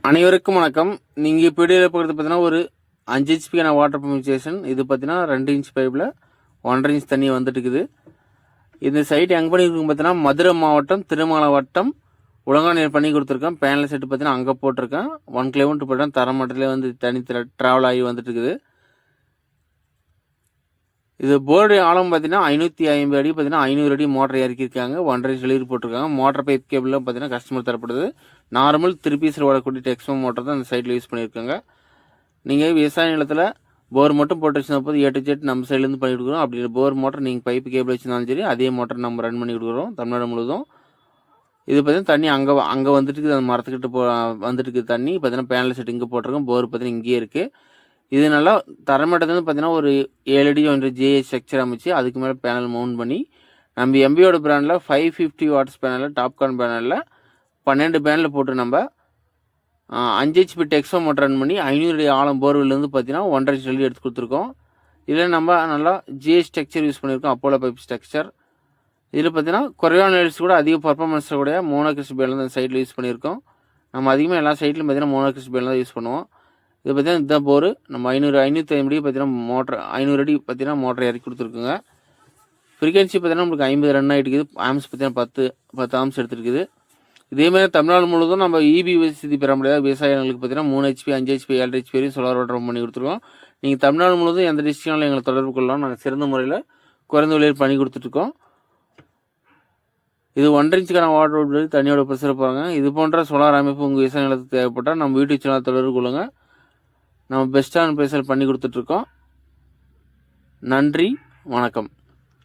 அனைவருக்கும் வணக்கம். நீங்கள் இப்போ வீடியோவில் பார்க்குறது பார்த்தீங்கன்னா ஒரு அஞ்சு ஹெச்பிக்கான வாட்டர் பம்ப் ஸ்டேஷன் இது பார்த்தீங்கன்னா ரெண்டு இன்ச் பைப்பில் ஒன்றரை இன்ச் தண்ணி வந்துட்டு இருக்குது இந்த சைட் எங்கே பண்ணியிருக்கோம் பார்த்தீங்கன்னா மதுரை மாவட்டம் திருமலை வட்டம் உலகாநீர் பண்ணி கொடுத்துருக்கேன் பேனல் செட்டு பார்த்தீங்கன்னா அங்கே போட்டிருக்கேன். ஒன் கிலோமீட்டர் போய்ட்டேன் தரமட்டத்திலே வந்து தண்ணி ட்ராவல் ஆகி வந்துட்டு இருக்குது இது போர்டு ஆழம் பார்த்தீங்கன்னா ஐநூற்றி ஐம்பது அடி பார்த்தீங்கன்னா ஐநூறு அடி மோட்டர் இறக்கியிருக்காங்க ஒன்றரை டெலிவரி போட்டிருக்காங்க. மோட்டர் பைப் கேபிளில் பார்த்தீங்கன்னா கஸ்டமர் தரப்படுது. நார்மல் திருப்பீஸில் ஓடக்கூடிய டெக்ஸ்மோ மோட்டர் தான் அந்த சைட்டில் யூஸ் பண்ணியிருக்காங்க நீங்கள் விவசாய நிலத்தில் போர் மட்டும் போட்டு வச்சிருந்த போது ஏட்டு ஜெட் நம்ம சைட்லேருந்து பண்ணி கொடுக்குறோம். அப்படி போர் மோட்டர் நீங்கள் பைப்பு கேபிள் வச்சிருந்தாலும் சரி அதே மோட்டர் நம்ம ரன் பண்ணி கொடுக்குறோம். தமிழ்நாடு முழுவதும். இது பார்த்தீங்கன்னா தண்ணி அங்கே அங்கே வந்துட்டு இருக்குது. அந்த மரத்துக்கிட்ட போ வந்துட்டு இருக்குது தண்ணி. பார்த்தீங்கன்னா பேனல் செட் இங்கே போட்டிருக்கோம். போர் பார்த்தீங்கன்னா இங்கேயே இருக்குது இது நல்லா தரமட்டத்துலேருந்து பார்த்தீங்கன்னா ஒரு ஏழு அடி ஒன்று ஜேஏ ஸ்ட்ரக்சர் அமைச்சு அதுக்கு மேலே பேனல் மவுண்ட் பண்ணி நம்ம எம்பியோட பிராண்டில் ஃபைவ் ஃபிஃப்டி வாட்ஸ் பேனலில் டாப்கான் பேனலில் பன்னெண்டு பேனலில் போட்டு நம்ம அஞ்சு ஹெச்பி டெக்ஸோ மோட்டர் ரன் பண்ணி ஐநூறு அடி ஆழம் போர்வெல்லேருந்து பார்த்தீங்கன்னா ஒன்றரை சொல்லி எடுத்து கொடுத்துருக்கோம். இதில் நம்ம நல்லா ஜிஏ ஸ்ட்ரக்சர் யூஸ் பண்ணியிருக்கோம் அப்போலோ பைப் ஸ்ட்ரக்சர் இதில் பார்த்தீங்கன்னா குறைவான நெல்ஸ் கூட அதிக பர்ஃபார்மன்ஸ் கூட மோனோகிறிஸ் பேல் தான் சைட்டில் யூஸ் பண்ணியிருக்கோம் நம்ம அதிகமாக எல்லா சைட்லையும் பார்த்தீங்கன்னா மோனோகிரிஸ் பேல் தான் யூஸ் பண்ணுவோம். இது பார்த்தீங்கன்னா இதுதான் போர். நம்ம ஐநூறு ஐநூற்றி ஐம்பது அடி பார்த்தீங்கன்னா மோட்டர் ஐநூறு அடி பார்த்தீங்கன்னா மோட்டர் இறக்கி கொடுத்துருக்குங்க. ஃப்ரீக்வன்சி பார்த்தீங்கன்னா நம்மளுக்கு ஐம்பது ரன் ஆகிட்டு இருக்குது ஆம்ஸ் பார்த்தீங்கன்னா பத்து பத்து ஆம்ஸ் எடுத்துருக்குது. இதேமாதிரி தமிழ்நாடு முழுவதும் நம்ம இபி வசதி பெற முடியாத விவசாயிகளுக்கு பார்த்தீங்கன்னா மூணு ஹெச்பி அஞ்சு ஹெச்பி ஏழு ஹெச்பி வரையும் சோலார் வாட்டர் பண்ணி கொடுத்துருக்கோம். நீங்கள் தமிழ்நாடு முழுவதும் எந்த டிஸ்ட்ரிக்ட்னாலும் எங்களை தொடர்பு கொள்ளலாம். நாங்கள் சிறந்த முறையில் குறைந்த விலையில் பண்ணி கொடுத்துட்ருக்கோம் இது ஒன்றரை இன்ச்சுக்கான வாட்டர் தனியோட தண்ணியோட போகிறாங்க இது போன்ற சோலார் அமைப்பு உங்கள் விவசாய நிலத்துக்கு தேவைப்பட்டால் நம்ம யூடியூப் சேனல் தொடர்பு கொள்ளுங்கள் நம்ம பெஸ்ட்டான ப்ரைஸில் பண்ணி கொடுத்துட்ருக்கோம் நன்றி வணக்கம்.